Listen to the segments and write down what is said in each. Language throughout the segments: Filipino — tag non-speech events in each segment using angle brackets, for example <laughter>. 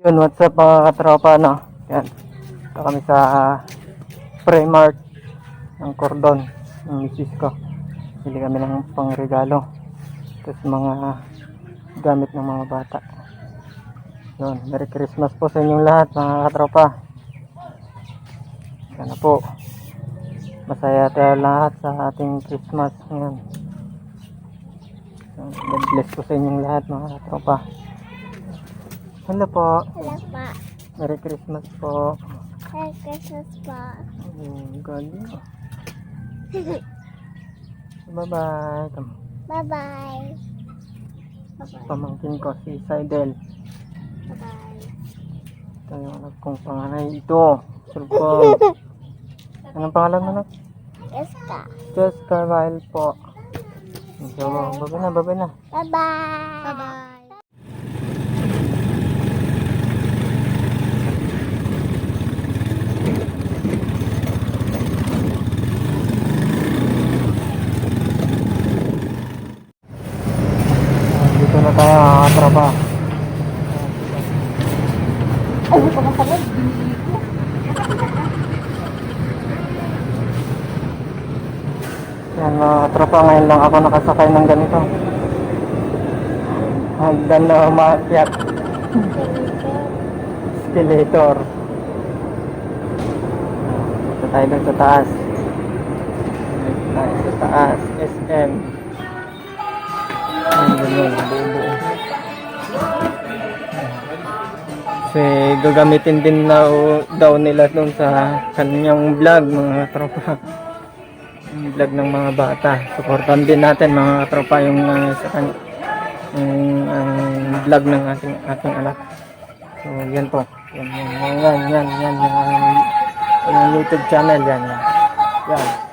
Yun, what's up mga katropa, no? Yan. Ito kami sa Primark ng Cordon, ng misis ko. Bili kami ng pangregalo. Tapos mga gamit ng mga bata. Yun, Merry Christmas po sa inyong lahat mga katropa. Sana po. Masaya tayo lahat sa ating Christmas ngayon. God bless po sa inyong lahat mga katropa. Hello po. Hello po. Merry Christmas po. Merry Christmas po. Oh, galing. <laughs> Bye-bye. Bye-bye. Bye-bye. Pamangkin ko si Seidel. Bye-bye. Ito yung anak kong panganay. Ito. Sulpong. <laughs> Anong pangalan mo na? Ka. Jessica Rael po. Babay na, babay na. Bye-bye. Bye-bye. Dito na tayo mga katropa. Ay, hindi ko masagot. Yan mga katropa, ngayon lang ako nakasakay ng ganito. Hagdan na umakyat. Escalator. Dito tayo dun sa taas. Sa taas. SM. Ayun, ganyan. Buo-buo. Kasi gagamitin din daw, daw nila dun sa kanyang vlog mga tropa. Yung vlog ng mga bata. Supportan din natin mga tropa yung uh, sa kan yung ang vlog ng ating ating anak. So yan po. Yan yan yan yan yan, yan yung, yung YouTube channel yan. Yan. yan.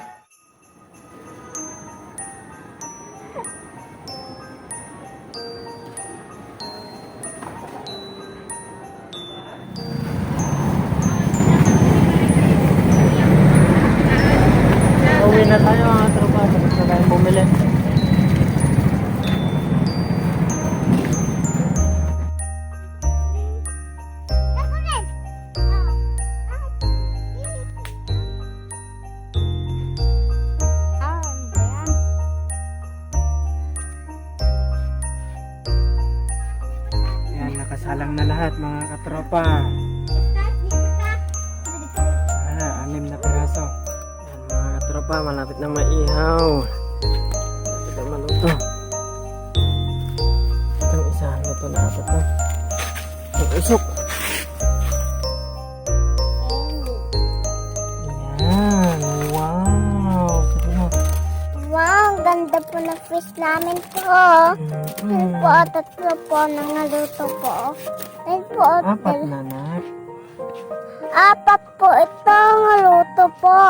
Nakasalang na lahat mga katropa. Ah, anim na piraso. Yan, mga katropa, malapit na maihaw. Malapit na maluto. Itong isa, luto na ata to. Yung ganda po na fish namin po. Yan po, tatlo po nangaluto po. Yan po, Apat na nak. apat po ito ang luto po.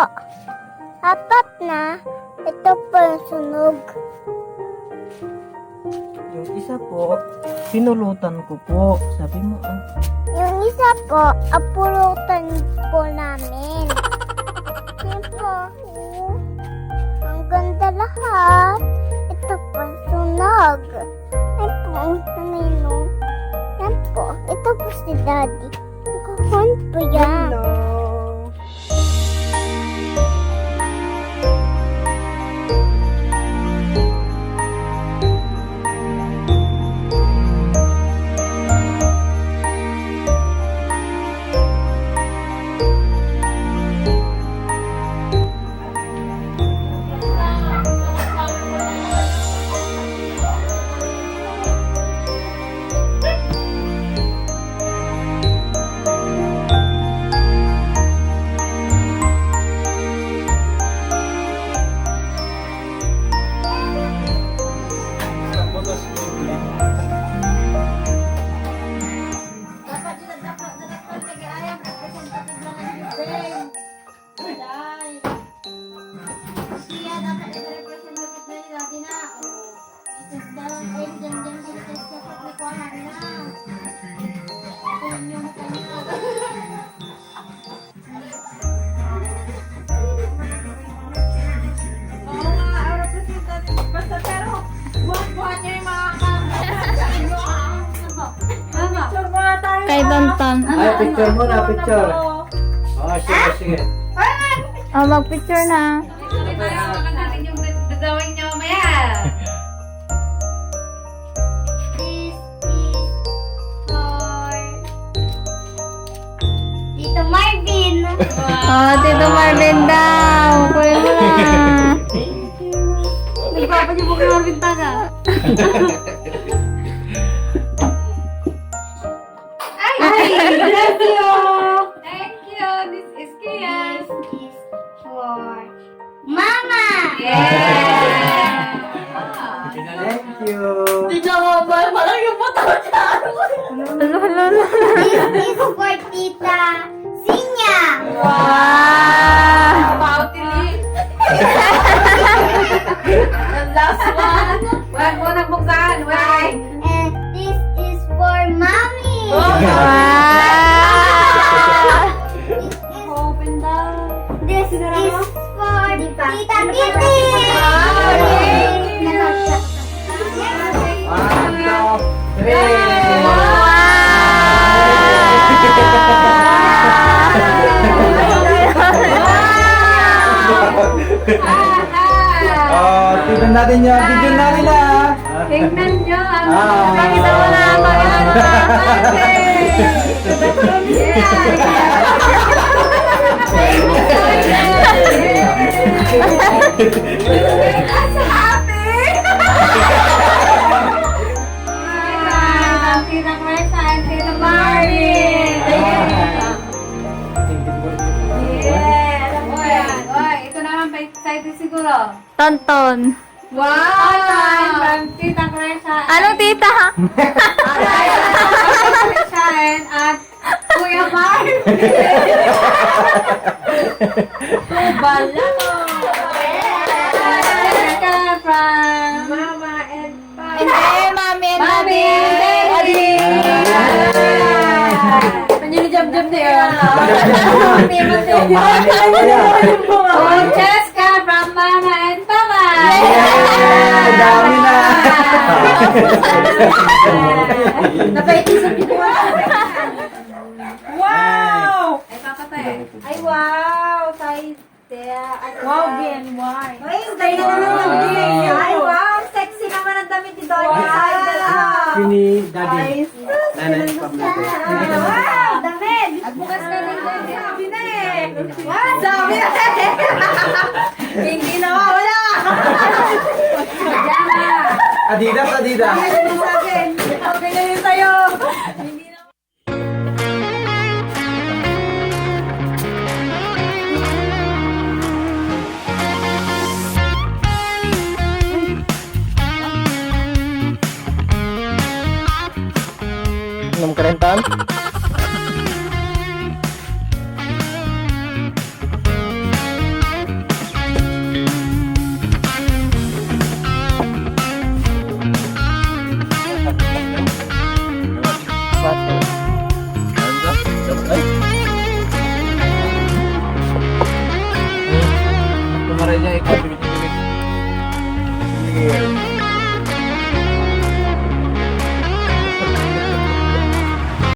Apat na, ito po yung sunog. Yung isa po, pinulutan ko po. Sabi mo, ah, Yung isa po, apulutan po namin. Ito po si Daddy. Kuhan po yan. Hello. Tan. Ay, picture mo na, picture. Oh, sige, sige. Oh, mag-picture na. Tito Marvin. Oh, Tito Marvin daw. Kuya mo na. Nagpapanibo ka Marvin Taga. <laughs> Thank you! Thank you! This is Kian. This is for Mama. Yeah! Thank you. Hala, hala, hala. This is for natin yung video na. Tingnan nyo. ang Ah. Pakita mo na ang mga ito naman pa excited siguro. Tonton. Wow! From Tita Cresha. Anong tita? <laughs> Shine at Kuya Mark. Balako. From Mama and Papa. Hindi, mami and Mami and Daddy. Nandiyan jam-jam niya. Francesca from Mama and Napaitisip niyo po. Wow! Ay, papatay. Ay, wow! Tayo. Wow, BNY. Ay, tayo na naman ng BNY. Ay, wow! Sexy naman ang damit ni Doy. Wow! Sini, daddy. Nanay, natin. Wow! Damit! At bukas ka rin din. Sabi na eh. Wow! Sabi na eh. <laughs> Hindi na wala. <laughs> Adidas, Adidas. Sabi, okay na yun sa'yo. Inom ka rin, Tan? Bye.